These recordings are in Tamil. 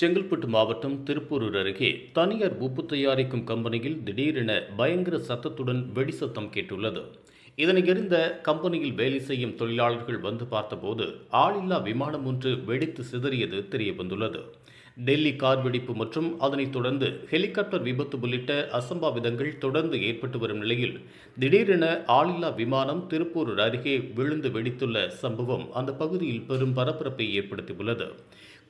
செங்கல்பட்டு மாவட்டம் திருப்பூரூர் அருகே தனியார் உப்பு தயாரிக்கும் கம்பெனியில் திடீரென பயங்கர சத்தத்துடன் வெடிசத்தம் கேட்டுள்ளது. இதனை அறிந்த கம்பெனியில் வேலை செய்யும் தொழிலாளர்கள் வந்து பார்த்தபோது ஆளில்லா விமானம் ஒன்று வெடித்து சிதறியது தெரிய வந்துள்ளது டெல்லி கார் வெடிப்பு மற்றும் அதனைத் தொடர்ந்து ஹெலிகாப்டர் விபத்து உள்ளிட்ட அசம்பாவிதங்கள் தொடர்ந்து ஏற்பட்டு வரும் நிலையில் திடீரென ஆளில்லா விமானம் திருப்பூர் அருகே விழுந்து வெடித்துள்ள சம்பவம் அந்த பகுதியில் பெரும் பரபரப்பை ஏற்படுத்தியுள்ளது.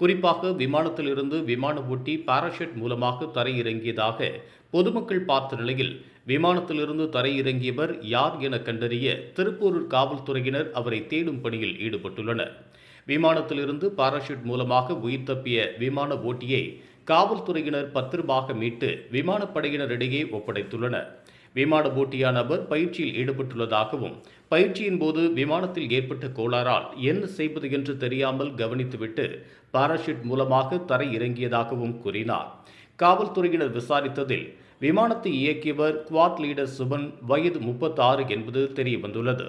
குறிப்பாக விமானத்திலிருந்து விமான ஓட்டி பாராஷூட் மூலமாக தரையிறங்கியதாக பொதுமக்கள் பார்த்த நிலையில் விமானத்திலிருந்து தரையிறங்கியவர் யார் என கண்டறிய திருப்பூரூர் காவல்துறையினர் அவரை தேடும் பணியில் ஈடுபட்டுள்ளனர். விமானத்திலிருந்து பாராஷூட் மூலமாக உயிர் தப்பிய விமான ஓட்டியை காவல்துறையினர் பத்திரமாக மீட்டு விமானப்படையினரிடையே ஒப்படைத்துள்ளனர். விமான போட்டியா நபர் பயிற்சியில் ஈடுபட்டுள்ளதாகவும் பயிற்சியின் போது விமானத்தில் ஏற்பட்ட கோளாறால் என்ன செய்வது என்று தெரியாமல் கவனித்துவிட்டு பாராஷூட் மூலமாக தரை இறங்கியதாகவும் கூறினார். காவல்துறையினர் விசாரித்ததில் விமானத்தை இயக்கியவர் குவாட் லீடர் சுபன் வயது முப்பத்தாறு என்பது தெரிய வந்துள்ளது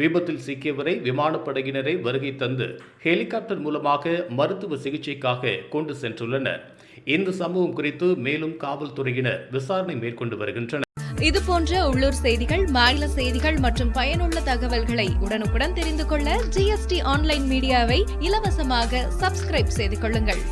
விபத்தில் சிக்கியவரை விமானப்படையினரை வருகை தந்து ஹெலிகாப்டர் மூலமாக மருத்துவ சிகிச்சைக்காக கொண்டு சென்றுள்ளனர். இந்த சம்பவம் குறித்து மேலும் காவல்துறையினர் விசாரணை மேற்கொண்டு வருகின்றனர். இது போன்ற உள்ளூர் செய்திகள் மாநில செய்திகள் மற்றும் பயனுள்ள தகவல்களை உடனுக்குடன் தெரிந்து கொள்ள ஜிஎஸ்டி ஆன்லைன் மீடியாவை இலவசமாக சப்ஸ்கிரைப் செய்து கொள்ளுங்கள்.